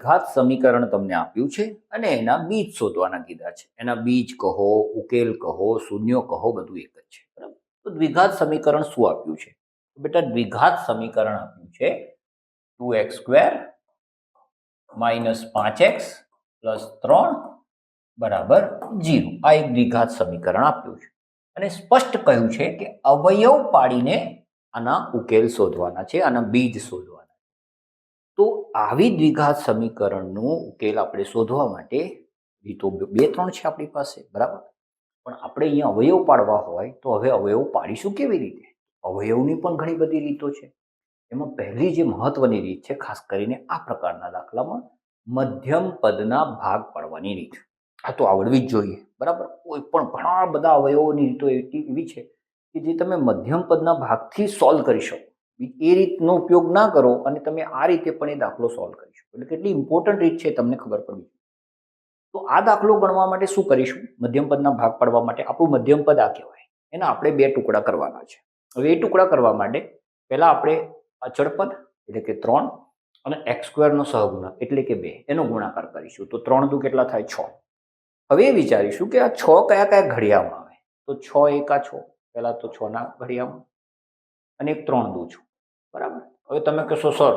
દ્વિઘાત સમીકરણ તમને આપ્યું છે અને એના બીજ શોધવાના કીધા છે. એના બીજ કહો, ઉકેલ કહો, શૂન્યો કહો, બધું એક જ છે. બરાબર? તો દ્વિઘાત સમીકરણ શું આપ્યું છે? બેટા દ્વિઘાત સમીકરણ આપ્યું છે ટુ એક્સ સ્ક્વેર માઇનસ પાંચ એક્સ પ્લસ ત્રણ બરાબર જીરો. આ એક દ્વિઘાત સમીકરણ આપ્યું છે. અને સ્પષ્ટ કહ્યું છે કે અવયવ પાડીને આના ઉકેલ શોધવાના છે, આના બીજ શોધવાના તો આવી દ્વિઘાત સમીકરણનો ઉકેલ આપણે શોધવા માટે રીતો બે ત્રણ છે આપણી પાસે, બરાબર? પણ આપણે અહીંયા અવયવ પાડવા હોય તો હવે અવયવ પાડીશું કેવી રીતે? અવયવની પણ ઘણી બધી રીતો છે. એમાં પહેલી જે મહત્વની રીત છે, ખાસ કરીને આ પ્રકારના દાખલામાં મધ્યમ પદના ભાગ પાડવાની રીત. આ તો આવડવી જ જોઈએ, બરાબર? કોઈ પણ ઘણા બધા અવયવોની રીતો એવી છે કે જે તમે મધ્યમ પદના ભાગથી સોલ્વ કરી શકો. એ રીતનો ઉપયોગ ના કરો અને તમે આ રીતે પણ એ દાખલો સોલ્વ કરી શકો. એટલે કેટલી ઇમ્પોર્ટન્ટ રીત છે તમને ખબર પડવી તો આ દાખલો ગણવા માટે શું કરીશું? મધ્યમ પદના ભાગ પાડવા માટે આપણું મધ્યમ પદ આ કહેવાય. એના આપણે બે ટુકડા કરવાના છે. હવે એ ટુકડા કરવા માટે પહેલાં આપણે અચળ પદ, એટલે કે ત્રણ, અને એક્સ સ્ક્વેરનો સહગુણક, એટલે કે બે, એનો ગુણાકાર કરીશું. તો ત્રણ દુ કેટલા થાય? છ. હવે એ વિચારીશું કે આ છ કયા કયા ઘડિયામાં આવે? તો છ એકા છ. પહેલાં તો છના ઘડિયામાં અને એક ત્રણ દુ છું. બરાબર? હવે તમે કહેશો, સર,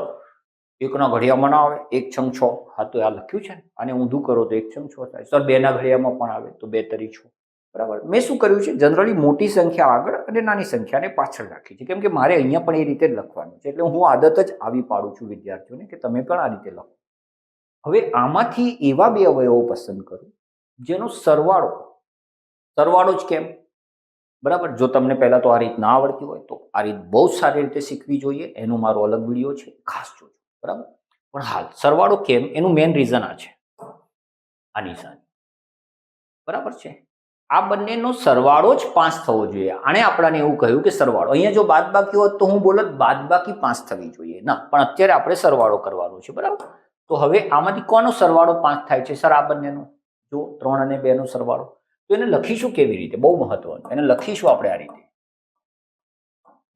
એકના ઘડિયામાં ના આવે એક છંગ છ. હા, તો આ લખ્યું છે ને? અને ઊંધું કરો તો એક છંગ છ થાય. સર, બેના ઘડિયામાં પણ આવે તો બે તરી છો. બરાબર? મેં શું કર્યું છે? જનરલી મોટી સંખ્યા આગળ અને નાની સંખ્યાને પાછળ રાખી છે. કેમ કે મારે અહીંયા પણ એ રીતે લખવાનું છે. એટલે હું આદત જ આવી પાડું છું વિદ્યાર્થીઓને કે તમે પણ આ રીતે લખો. હવે આમાંથી એવા બે અવયવો પસંદ કરું, જેનો સરવાળો સરવાળો જ કેમ? બરાબર? જો તમને પહેલાં તો આ રીત ના આવડતી હોય, તો આ રીત બહુ સારી રીતે શીખવી જોઈએ. એનો મારો અલગ વીડિયો છે, ખાસ જોજો. બરાબર? પણ હાલ, સરવાળો કેમ? એનું મેઇન રીઝન આ છે. આ નિશાની. બરાબર છે? આ બંનેનો સરવાળો જ પાંચ થવો જોઈએ. આણે આપણાને એવું કહ્યું કે સરવાળો. અહીંયા જો બાદબાકી હોત તો હું બોલત, બાદબાકી પાંચ થવી જોઈએ. ના, પણ અત્યારે આપણે સરવાળો કરવાનો છે, બરાબર? તો હવે આમાંથી કોનો સરવાળો પાંચ થાય છે? સર, આ બંનેનો? જો, ત્રણ અને બેનો સરવાળો. તો એને લખીશું કેવી રીતે? બહુ મહત્વનું. એને લખીશું આપણે આ રીતે.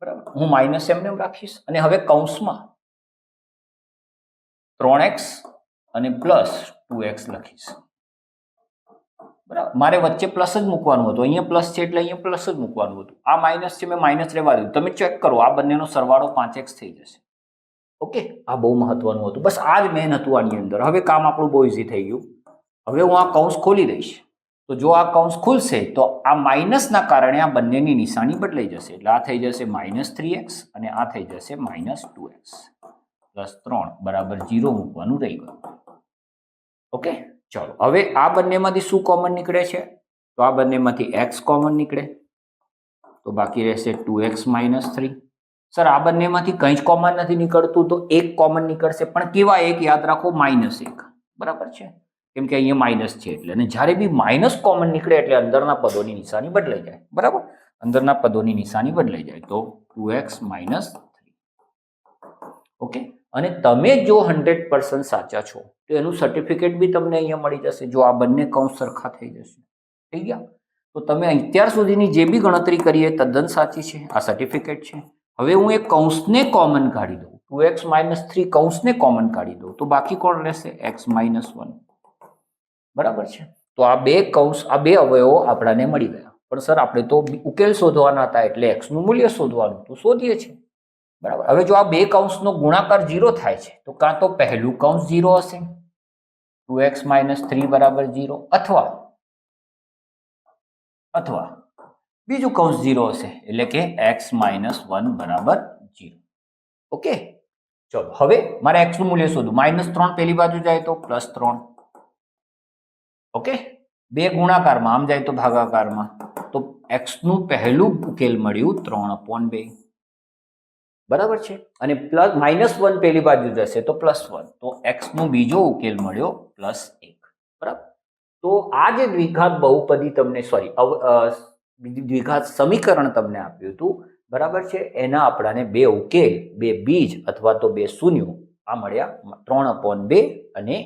બરાબર? હું માઇનસ એમને એમ રાખીશ અને હવે કૌંસમાં ત્રણ એક્સ અને પ્લસ ટુ એક્સ લખીશ. બરાબર? મારે વચ્ચે પ્લસ જ મૂકવાનું હતું. અહીંયા પ્લસ છે એટલે અહીંયા પ્લસ જ મૂકવાનું હતું. આ માઇનસ છે મેં માઇનસ રહેવા દીધું. તમે ચેક કરો. આ બંનેનો સરવાળો પાંચ એક્સ થઈ જશે. ઓકે? આ બહુ મહત્વનું હતું. બસ આ જ મેન હતું આની અંદર. હવે કામ આપણું બહુ ઇઝી થઈ ગયું. હવે હું આ કૌંસ ખોલી દઈશ. તો જો આ કૌંસ ખુલશે, તો આ માઇનસના કારણે આ બંનેની નિશાની બદલાઈ જશે. એટલે આ થઈ જશે માઇનસ થ્રી એક્સ અને આ થઈ જશે માઇનસ ટુ એક્સ. પ્લસ ત્રણ બરાબર જીરો મૂકવાનું રહી ગયું. ઓકે? ચલો, હવે આ બંનેમાંથી શું કોમન નીકળે છે? તો આ બંનેમાંથી એક્સ કોમન નીકળે. તો બાકી રહેશે two x minus three. Sir, આ બંનેમાંથી કંઈ જ કોમન નથી નીકળતું, તો એક કોમન નીકળશે. પણ કેવા એક યાદ રાખો, માઇનસ એક. બરાબર છે? કેમ કે અહીંયા માઇનસ છે એટલે. અને જ્યારે બી માઇનસ કોમન નીકળે એટલે અંદરના પદોની નિશાની બદલાઈ જાય. બરાબર? અંદરના પદોની નિશાની બદલાઈ જાય. તો two x minus three okay અને તમે જો હંડ્રેડ પર્સન્ટ સાચા છો, તો એનું સર્ટિફિકેટ બી તમને અહીંયા મળી જશે. જો આ બંને કૌંસ સરખા થઈ જશે. થઈ ગયા? તો તમે અત્યાર સુધીની જે બી ગણતરી કરી એ તદ્દન સાચી છે. આ સર્ટિફિકેટ છે. હવે હું એ કૌંસને કોમન કાઢી દઉં. ટુ એક્સ માઇનસ થ્રી કૌંસને કોમન કાઢી દઉં. તો બાકી કોણ રહેશે? એક્સ માઇનસ વન બરાબર છે? તો આ બે કૌંસ આ બે અવયવો આપણાને મળી ગયા. પણ સર, આપણે તો ઉકેલ શોધવાના હતા એટલે એક્સનું મૂલ્ય શોધવાનું તો શોધીએ છીએ. બરાબર. હવે જો આ બે કૌંસનો ગુણાકાર ઝીરો થાય છે, તો કાં તો પહેલું કૌંસ ઝીરો હશે? ટુ એક્સ માઇનસ થ્રી બરાબર ઝીરો અથવા અથવા બીજું કૌંસ ઝીરો હશે એટલે કે એક્સ માઇનસ વન બરાબર ઝીરો ઓકે? ચલો, હવે મારે એક્સનું મૂલ્ય શોધવું. માઇનસ ત્રણ પેલી બાજુ જાય તો, પ્લસ ત્રણ. ઓકે? બે ગુણાકારમાં, આમ જાય તો ભાગાકારમાં. તો એક્સનું પહેલું ઉકેલ મળ્યું ત્રણ અપોન બે. બરાબર છે? અને પ્લસ માઇનસ વન પેલી બાજુ જશે તો પ્લસ વન તો એક્સનું બીજો ઉકેલ મળ્યો પ્લસ એક. બરાબર? તો આ જે દ્વિઘાત બહુપદી તમને સોરી દ્વિઘાત સમીકરણ તમને આપ્યું હતું, બરાબર છે? એના આપણાને બે ઉકેલ, બે બીજ અથવા તો બે શૂન્યો આ મળ્યા, ત્રણ અપોન બે અને